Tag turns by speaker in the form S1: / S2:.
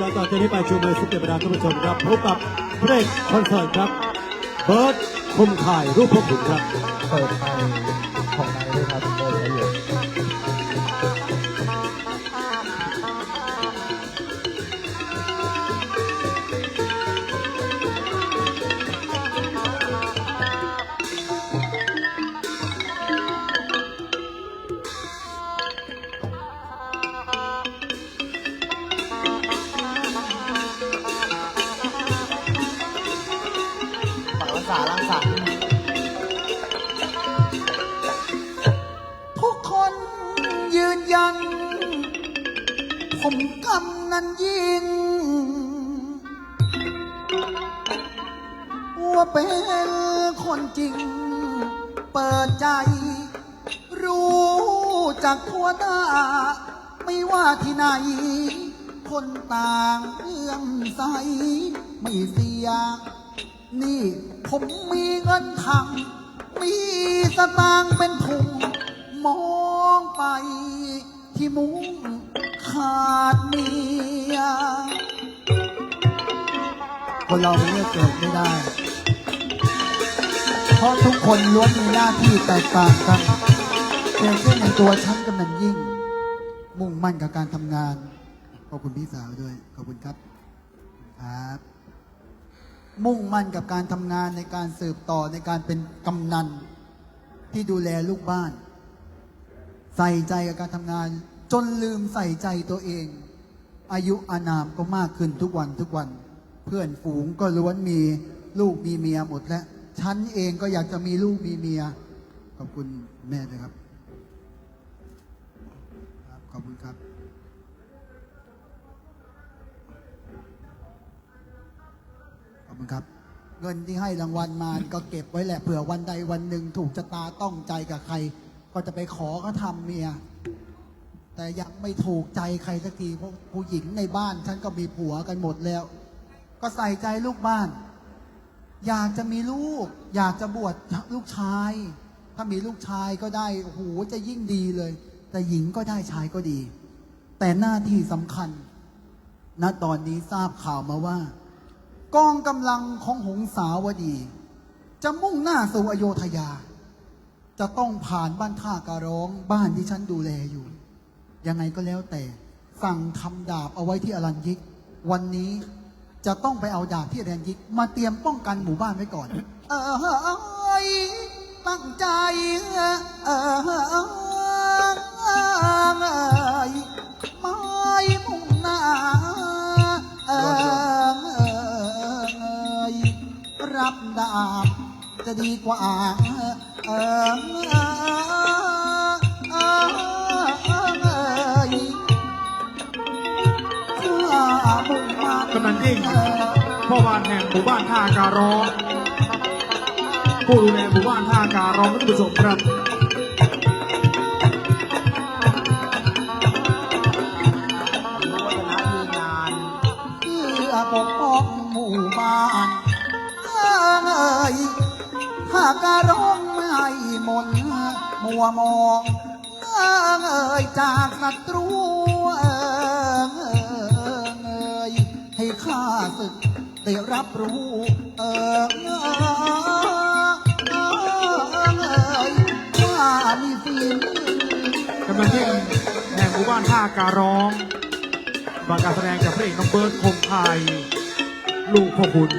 S1: จากต่อจากนี้ไปชูมือสุดเด็ดประดาท่านผู้ชมครับพบกับเพลงคอนเสิร์ตครับเบิร์ดคมข่ายรูปพบถุนครับ
S2: เปิดไมค์ของนายด้วยครับเปิดไมค์อยู่
S3: ฝา กรักษารักษา
S4: ทุกคนยืนยัน ผมกำนันยิงว่าเป็นคนจริง เปิดใจ รู้จักทั่วหน้า ไม่ว่าที่ไหน คนต่างเอื้อมใส ไม่เสีย นี่ผมมีเงินถัง มีสตางค์เป็นถุง มองไปที่มุ้งขาดเมีย คนเราเลือกเกิดไม่ได้ เพราะทุกคนล้วนมีหน้าที่แตกต่างกันเช่นเช่ในตัวฉันกำนันยิ่ง มุ่งมั่นกับการทำงาน ขอบคุณพี่สาวด้วย ขอบคุณครับ ครับ มุ่งมั่นกับการทำงานในการสืบต่อในการเป็นกำนัน ที่ดูแลลูกบ้าน ใส่ใจกับการทำงาน จนลืมใส่ใจตัวเอง อายุอานามก็มากขึ้นทุกวันทุกวัน เพื่อนฝูงก็ล้วนมีลูกมีเมียหมดแล้วฉันเองก็อยากจะมีลูกมีเมีย ขอบคุณแม่ด้วยครับ ครับ ขอบคุณครับ ครับ เงินที่ให้รางวัลมาก็เก็บไว้แหละเผื่อวันใดวันหนึ่งถูกชะตาต้องใจกับใคร ก็จะไปขอเขาทำเมีย แต่ยังไม่ถูกใจใครสักทีเพราะผู้หญิงในบ้านฉันก็มีผัวกันหมดแล้ว ก็ใส่ใจลูกบ้าน อยากจะมีลูก อยากจะบวชลูกชาย ถ้ามีลูกชายก็ได้โอ้โหจะยิ่งดีเลย แต่หญิงก็ได้ชายก็ดี แต่หน้าที่สำคัญณตอนนี้ทราบข่าวมาว่า กองกำลังของหงสาวดี จะมุ่งหน้าสู่อโยธยา จะต้องผ่านบ้านท่าการร้องบ้านที่ฉันดูแลอยู่ ยังไงก็แล้วแต่ สั่งทำดาบเอาไว้ที่อรัญยิก วันนี้จะต้องไปเอาดาบที่อรัญยิก มาเตรียมป้องกันหมู่บ้านไว้ก่อน เออตั้งใจ เออไม่ รับดาบจะดีกว่าก็นั่น
S5: กำนันยิ่งพ่อบ้านแห่งหมู่บ้านท่าการร้องผู้ดูแลหมู่บ้านท่าการร้องท่านผู้ชมครับา
S4: กการ้องไม่มนมัวมองเอ้ยจากศัตรูเอ้ยให้ข้าศึกได้รับรู้เอ้ยว่ามีฝีมือ
S5: กำนันยิ่งแห่งหมู่บ้านท่าการร้องบางการแสดงจากพระเอกน้องเบิร์ดคมไทยลูกพ่อขุน